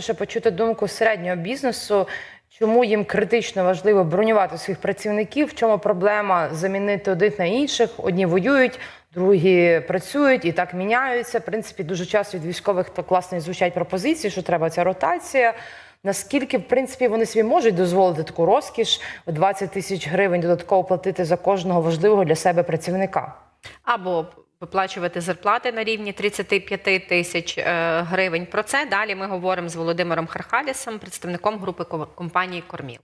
ще почути думку середнього бізнесу. Чому їм критично важливо бронювати своїх працівників? В чому проблема замінити одних на інших? Одні воюють, другі працюють і так міняються. В принципі, дуже часто від військових то класно звучать пропозиції, що треба ця ротація. Наскільки, в принципі, вони собі можуть дозволити таку розкіш 20 тисяч гривень додатково платити за кожного важливого для себе працівника? або виплачувати зарплати на рівні 35 тисяч е, гривень. Про це далі ми говоримо з Володимиром Хархалісом, представником групи ко- компанії Корміл.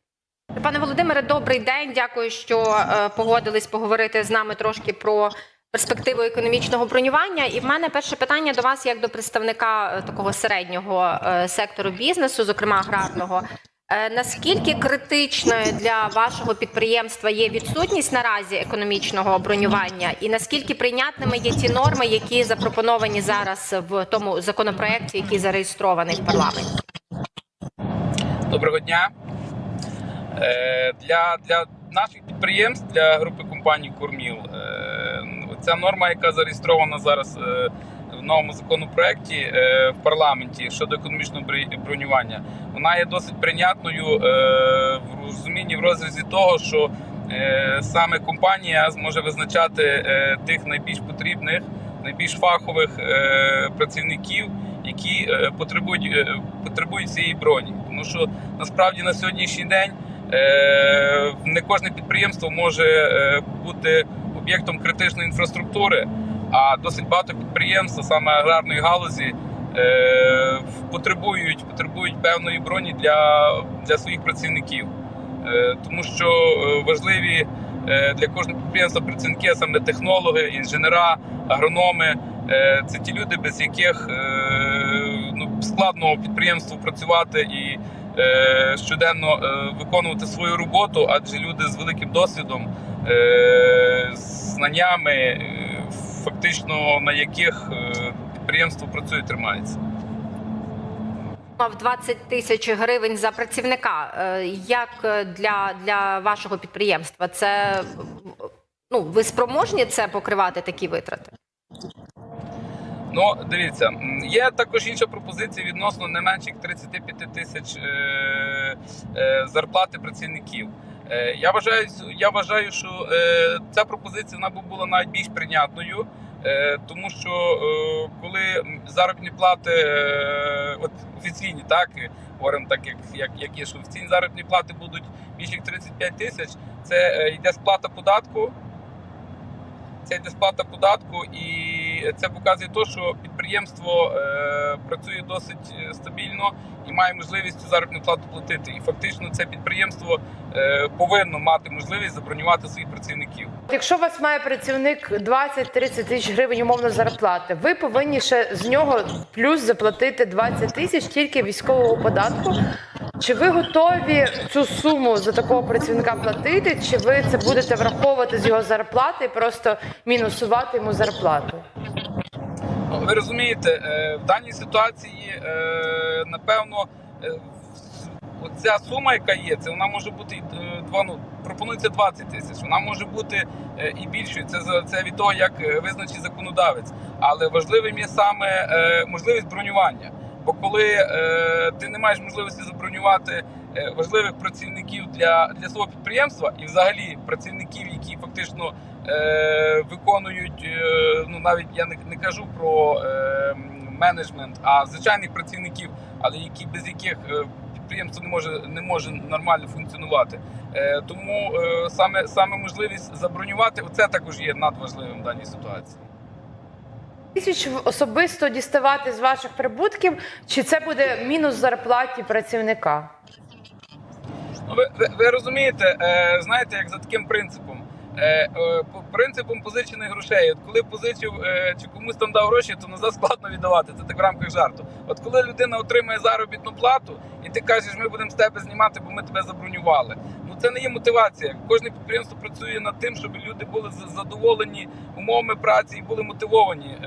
Пане Володимире, добрий день. Дякую, що е, погодились поговорити з нами трошки про перспективу економічного бронювання. І в мене перше питання до вас, як до представника е, такого середнього сектору бізнесу, зокрема аграрного. Е, Наскільки критичною для вашого підприємства є відсутність наразі економічного бронювання, і наскільки прийнятними є ті норми, які запропоновані зараз в тому законопроекті, який зареєстрований в парламенті? Доброго дня. Е, Для, для наших підприємств, для групи компаній Корміл, е, ця норма, яка зареєстрована зараз новому законопроекті е, в парламенті щодо економічного бронювання, вона є досить прийнятною е, в розумінні в розрізі того, що е, саме компанія зможе визначати тих найбільш потрібних, найбільш фахових працівників, які потребують, потребують цієї броні. Тому що насправді на сьогоднішній день не кожне підприємство може бути об'єктом критичної інфраструктури, а досить багато підприємств, саме аграрної галузі, е, потребують, потребують певної броні для, для своїх працівників. Е, Тому що е, важливі для кожного підприємства працівники, саме технологи, інженера, агрономи. Це ті люди, без яких ну, складно підприємству працювати і щоденно виконувати свою роботу, адже люди з великим досвідом, знаннями, фактично на яких е, підприємство працює, тримається. в 20 тисяч гривень за працівника. Е, Як е, для, для вашого підприємства? Це ну ви спроможні це покривати такі витрати? Ну, дивіться, є також інша пропозиція відносно не менше як 35 тисяч зарплати працівників. Е, я вважаю, я вважаю, що е, ця пропозиція вона була навіть більш прийнятною, е, тому що коли заробітні плати от офіційні, так говоримо так, як, як, як є, що офіційні заробітні плати будуть більше як 35 тисяч, це йде сплата податку. Це йде сплата податку, і це показує те, що підприємство е, працює досить е, стабільно і має можливість цю заробітну плату платити. І фактично це підприємство е, повинно мати можливість забронювати своїх працівників. Якщо у вас має працівник 20-30 тисяч гривень умовно зарплати, ви повинні ще з нього плюс заплатити 20 тисяч тільки військового податку. Чи ви готові цю суму за такого працівника платити? Чи ви це будете враховувати з його зарплати і просто мінусувати йому зарплату? Ну, ви розумієте, е, в даній ситуації, е, напевно, е, оця сума, яка є, це вона може бути два, ну, пропонується 20 тисяч. Вона може бути і більшою. Це це від того, як визначить законодавець. Але важливим є саме можливість бронювання. Бо коли е, ти не маєш можливості забронювати е, важливих працівників для, для свого підприємства і взагалі працівників, які фактично е, виконують, е, ну навіть я не, не кажу про е, менеджмент, а звичайних працівників, але які без яких е, підприємство не може не може нормально функціонувати. Е, тому е, саме саме можливість забронювати оце також є надважливим в даній ситуації. Тисяч особисто діставати з ваших прибутків, чи це буде мінус зарплаті працівника? Ну, ви, ви, ви розумієте, е, знаєте, як за таким принципом. Е, е, по принципом позичених грошей. От коли позичив е, чи комусь там дав гроші, то назад складно віддавати. Це так в рамках жарту. От коли людина отримує заробітну плату, і ти кажеш, ми будемо з тебе знімати, бо ми тебе забронювали. Ну це не є мотивація. Кожне підприємство працює над тим, щоб люди були задоволені умовами праці і були мотивовані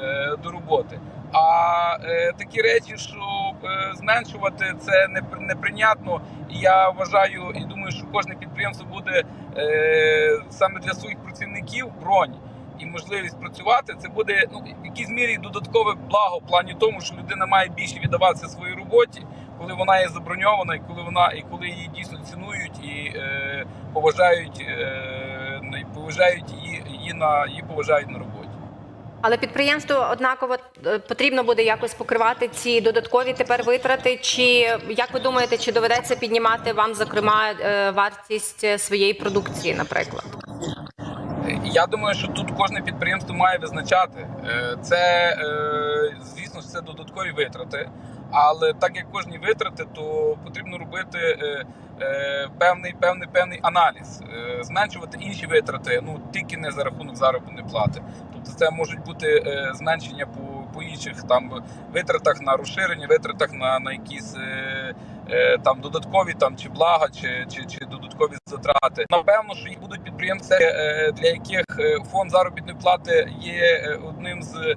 до роботи. А е, такі речі, що е, зменшувати це неприйнятно. І я вважаю і думаю, що кожне підприємство буде е, саме для своїх працівників бронь і можливість працювати. Це буде ну в якійсь мірі додаткове благо в плані тому, що людина має більше віддаватися своїй роботі, коли вона є заброньована, і коли вона і коли її дійсно цінують і е, поважають, е, поважають її, її на її поважають на роботі. Але підприємству однаково е, потрібно буде якось покривати ці додаткові тепер витрати. Чи як ви думаєте, чи доведеться піднімати вам, зокрема, е, вартість е, своєї продукції, наприклад? Я думаю, що тут кожне підприємство має визначати. Це, звісно, це додаткові витрати, але так як кожні витрати, то потрібно робити е, е, певний, певний, певний аналіз, е, зменшувати інші витрати, ну тільки не за рахунок заробітної плати. Тобто це можуть бути зменшення по, по інших там витратах на розширення, витратах на, на якісь. Там додаткові там чи блага, чи, чи, чи додаткові затрати. Напевно, що будуть підприємства, е, для яких фонд заробітної плати є одним з,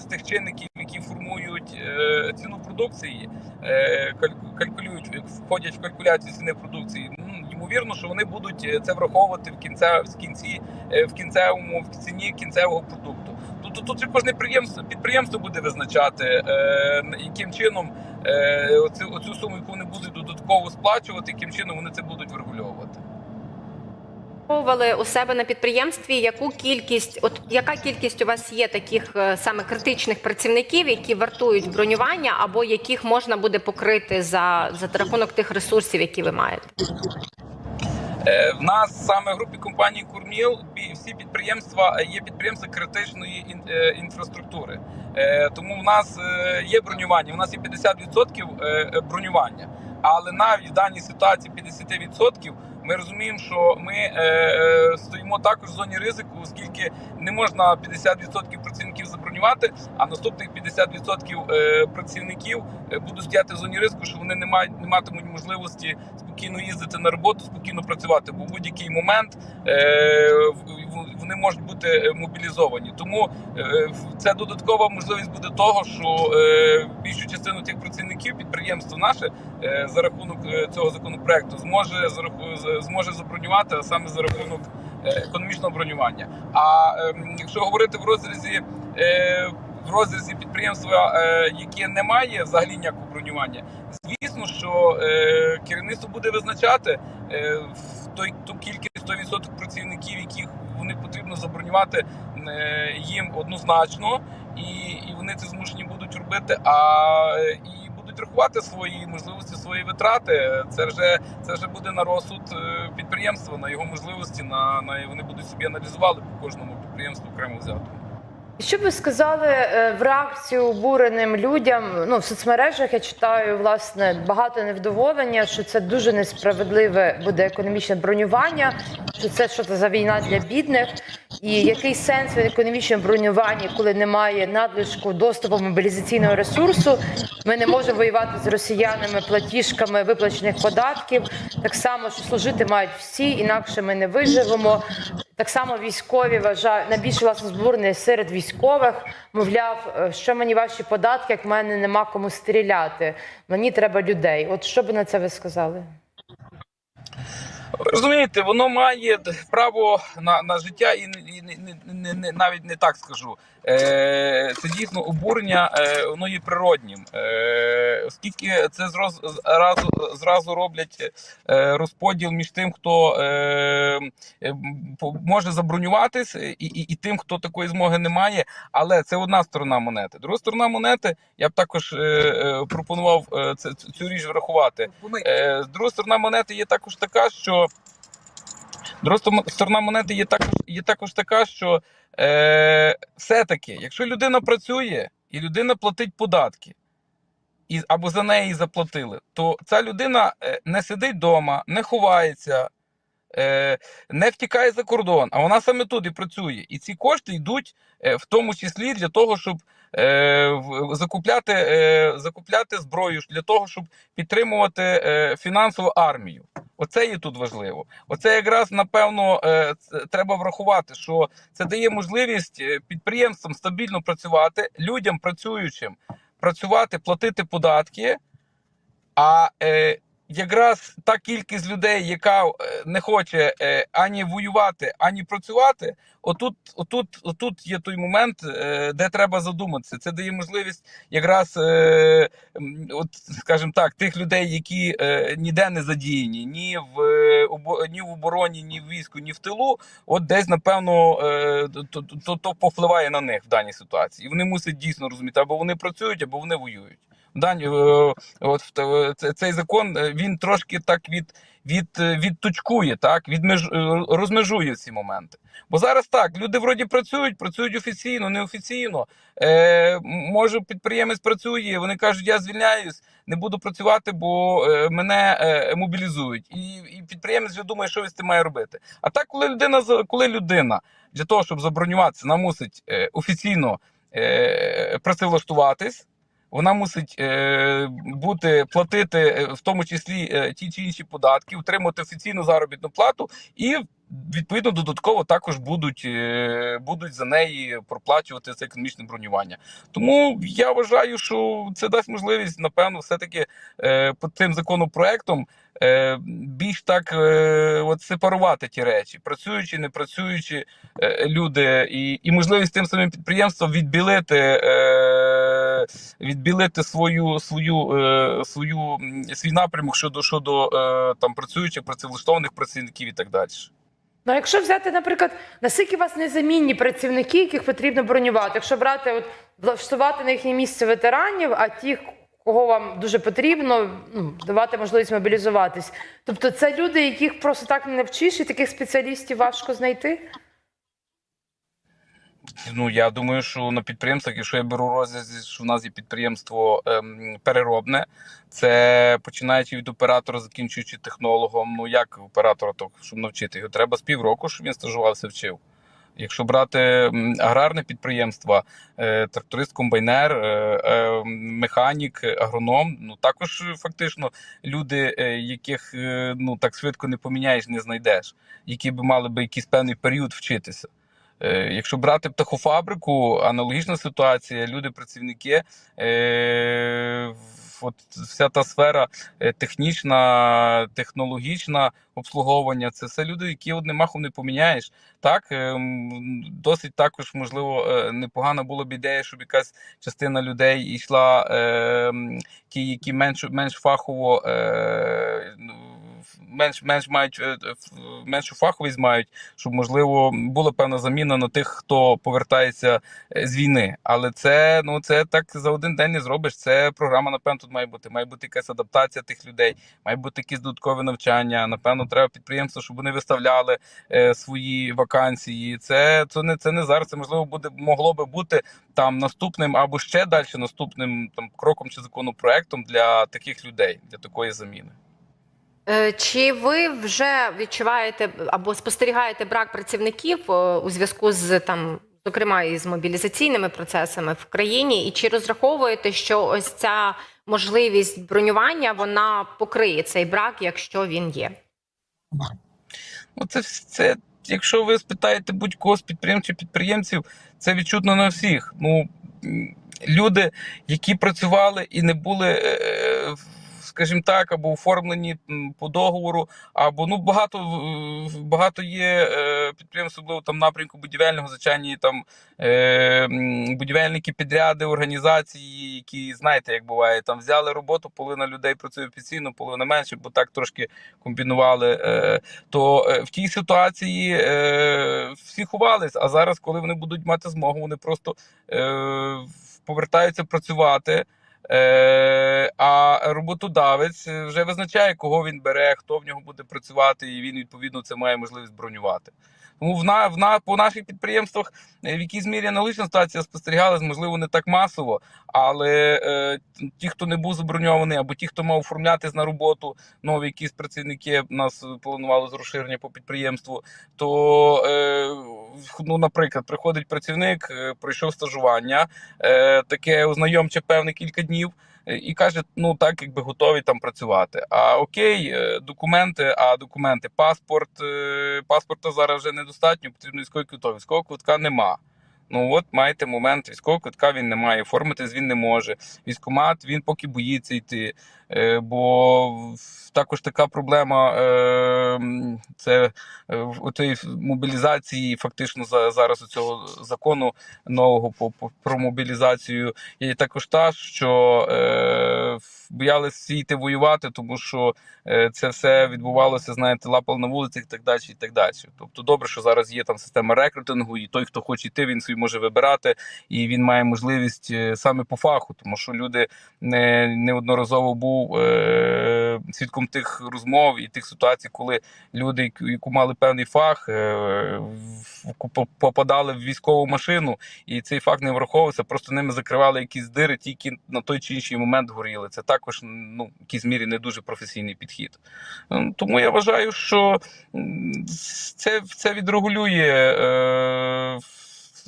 з тих чинників, які формують е, ціну продукції, е, калькулюють, входять в калькуляцію ціни продукції. Ну, ймовірно, що вони будуть е, це враховувати в кінця в кінці е, в кінцевому в ціні кінцевого продукту. Тобто тут же кожне підприємство підприємство буде визначати, е, яким чином е, оцю, оцю суму, яку вони будуть додатково сплачувати, яким чином вони це будуть. Пробували у себе на підприємстві, яку кількість, от яка кількість у вас є таких е, саме критичних працівників, які вартують бронювання, або яких можна буде покрити за, за рахунок тих ресурсів, які ви маєте? Е, В нас саме в групі компанії Курміл всі підприємства е, є підприємства критичної ін- інфраструктури. Тому в нас є бронювання. У нас є 50% е, е, бронювання. Але навіть в даній ситуації 50% ми розуміємо, що ми е, е, стоїмо також в зоні ризику, оскільки не можна 50% працівників забронювати, а наступних 50% е, працівників е, будуть стояти в зоні ризику, що вони не мають не матимуть можливості спокійно їздити на роботу, спокійно працювати, бо в будь-який момент е, вони можуть бути мобілізовані. Тому це додаткова можливість буде того, що більшу частину тих працівників підприємство наше за рахунок цього законопроекту зможе зможе забронювати, а саме за рахунок економічного бронювання. А ем, якщо говорити в розрізі е, в розрізі підприємства, е, яке не має взагалі ніякого бронювання, звісно, що е, керівництво буде визначати е, той ту кількість той відсоток працівників, яких вони потрібно забронювати е, їм однозначно, і, і вони це змушені будуть робити. А е, і рахувати свої можливості, свої витрати. Це вже це вже буде на розсуд е, підприємства, на його можливості. На, на вони будуть собі аналізували по кожному підприємству окремо взятому. Що б ви сказали е, в реакцію обуреним людям? Ну в соцмережах я читаю власне багато невдоволення, що це дуже несправедливе буде економічне бронювання, що це що це за війна для бідних, і який сенс в економічному бронюванні, коли немає надлишку доступу мобілізаційного ресурсу? Ми не можемо воювати з росіянами платіжками виплачених податків. Так само, що служити мають всі, інакше ми не виживемо. Так само військові вважають найбільше власне збурення серед військових. Мовляв, е, що мені ваші податки, як в мене нема кому стріляти. Мені треба людей. От що би на це ви сказали? Розумієте, воно має право на, на життя, і, і не, не, навіть не так скажу. Е, це дійсно обурення, е, воно є природнім. Е, оскільки це зроз, зразу, зразу роблять е, розподіл між тим, хто е, може забронюватись, і, і, і тим, хто такої змоги не має. Але це одна сторона монети. Друга сторона монети, я б також е, е, пропонував е, це, цю річ врахувати. Е, Друга сторона монети є також така, що друга сторона- монети є також, є також така, що е, все-таки, якщо людина працює і людина платить податки, і, або за неї заплатили, то ця людина е, не сидить вдома, не ховається, е, не втікає за кордон, а вона саме тут і працює. І ці кошти йдуть е, в тому числі для того, щоб закупляти, е, закупляти зброю для того, щоб підтримувати е, фінансову армію. Оце є тут важливо. Оце якраз напевно е, треба врахувати, що це дає можливість е, підприємствам стабільно працювати, людям працюючим працювати, платити податки. А е, якраз та кількість людей, яка е, не хоче е, ані воювати, ані працювати, отут, отут, отут є той момент, е, де треба задуматися. Це дає можливість якраз, от, скажімо так, тих людей, які ніде не задіяні, ні в ні в обороні, ні в війську, ні в тилу. От десь напевно то, то, то повпливає на них в даній ситуації. І вони мусять дійсно розуміти, або вони працюють, або вони воюють. Дані, е, от цей закон е, він трошки так від, від, е, відточкує, так відмеж, розмежує ці моменти. Бо зараз так люди вроді працюють, працюють офіційно, неофіційно. Е, може, підприємець працює, вони кажуть, я звільняюсь, не буду працювати, бо мене е, мобілізують. І, і підприємець вже думає, що він з цим має робити. А так, коли людина коли людина для того, щоб забронюватися, вона мусить е, офіційно е, працевлаштуватись. Вона мусить е, бути платити е, в тому числі е, ті чи інші податки, отримати офіційну заробітну плату, і відповідно додатково також будуть, е, будуть за неї проплачувати це економічне бронювання. Тому я вважаю, що це дасть можливість, напевно, все-таки е, по цим законопроектом е, більш так е, от сепарувати ті речі, працюючи, не працюючи е, люди, і, і можливість тим самим підприємствам відбілити. Е, відбілити свою свою е, свою свій напрямок щодо щодо е, там працюючих працевлаштованих працівників і так далі. Ну, якщо взяти, наприклад, наскільки у вас незамінні працівники, яких потрібно бронювати, якщо брати, от влаштувати на їхнє місце ветеранів, а ті, кого вам дуже потрібно, ну, давати можливість мобілізуватись. Тобто це люди, яких просто так не навчиш, і таких спеціалістів важко знайти. Ну я думаю, що на підприємствах, якщо я беру розріз, що в нас є підприємство ем, переробне, це починаючи від оператора, закінчуючи технологом. Ну як оператора, то щоб навчити його, треба з півроку, щоб він стажувався, вчив. Якщо брати аграрне підприємство, е, тракторист, комбайнер, е, е, механік, агроном, ну також фактично люди, яких ну так швидко не поміняєш, не знайдеш, які би мали би якийсь певний період вчитися. Е, Якщо брати птахофабрику, аналогічна ситуація, люди, працівники, е, от вся та сфера е, технічна, технологічна обслуговування, це все люди, які одним махом не поміняєш. Так, досить також, можливо, непогана була б ідея, щоб якась частина людей йшла, ті, які менш, менш фахово. Е, Менш менш мають е, ф- меншу фаховість мають, щоб можливо була певна заміна на тих, хто повертається е, з війни. Але це ну це так за один день не зробиш. Це програма, напевно, тут має бути. Має бути якась адаптація тих людей, має бути якісь додаткові навчання. Напевно, треба підприємство, щоб вони виставляли е, свої вакансії. Це, це не це не зараз. Це можливо буде могло би бути там наступним або ще далі наступним там кроком чи законопроектом для таких людей, для такої заміни. Е, Чи ви вже відчуваєте або спостерігаєте брак працівників е, у зв'язку з там, зокрема із мобілізаційними процесами в країні? І чи розраховуєте, що ось ця можливість бронювання вона покриє цей брак, якщо він є? Ну, це, це, якщо ви спитаєте будь-кого з підприємців підприємців, це відчутно на всіх. Ну, люди, які працювали і не були, е, в- скажімо так, або оформлені по договору, або ну багато багато є е, підприємств, особливо там напрямку будівельного звичайні там е, будівельники, підряди, організації, які знаєте, як буває, там взяли роботу, половина людей працює офіційно, половина менше, бо так трошки комбінували. Е, то в тій ситуації всі ховались. А зараз, коли вони будуть мати змогу, вони просто повертаються працювати. Е, а роботодавець вже визначає, кого він бере, хто в нього буде працювати, і він відповідно це має можливість бронювати. Тому в на, в на по наших підприємствах е, в якійсь мірі аналогічна ситуація спостерігалась, можливо, не так масово, але е, ті, хто не був заброньований, або ті, хто мав оформлятись на роботу, нові якісь працівники нас планували з розширення по підприємству. То, е, ну, наприклад, приходить працівник, е, пройшов стажування, е, таке ознайомче певне кілька днів. Е, І каже, ну так, якби готові там працювати. А окей, е, документи, а документи, паспорт, е, паспорта зараз вже недостатньо, потрібно військовий квиток. Військового квитка нема. Ну от маєте момент, військового квитка він не має, оформитись він не може. Військомат він поки боїться йти. Е, Бо також така проблема е, це е, в мобілізації, фактично за зараз у цього закону нового по, про мобілізацію. Є також та, що е, боялися йти воювати, тому що це все відбувалося, знаєте, лапали на вулицях і так далі. І так далі. Тобто, добре, що зараз є там система рекрутингу, і той, хто хоче йти, він собі може вибирати, і він має можливість е, саме по фаху, тому що люди не неодноразово був е, свідком тих розмов і тих ситуацій, коли люди, яку- мали певний фах, е, попадали в військову машину, і цей факт не враховувався, просто ними закривали якісь дири, тільки на той чи інший момент горіли. Це також ну, в якійсь мірі не дуже професійний підхід. Ем, Тому я вважаю, що це, це відрегулює е,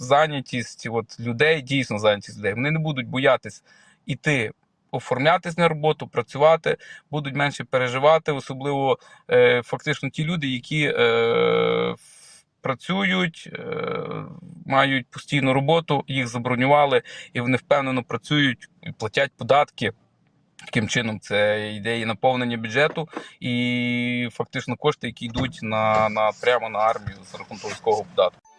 зайнятість от, людей, дійсно зайнятість людей. Вони не будуть боятись іти. Оформлятись на роботу, працювати, будуть менше переживати, особливо е, фактично ті люди, які е, працюють, е, мають постійну роботу, їх забронювали, і вони впевнено працюють і платять податки. Таким чином, це йде і наповнення бюджету, і фактично кошти, які йдуть на, на прямо на армію за рахунок військового податку.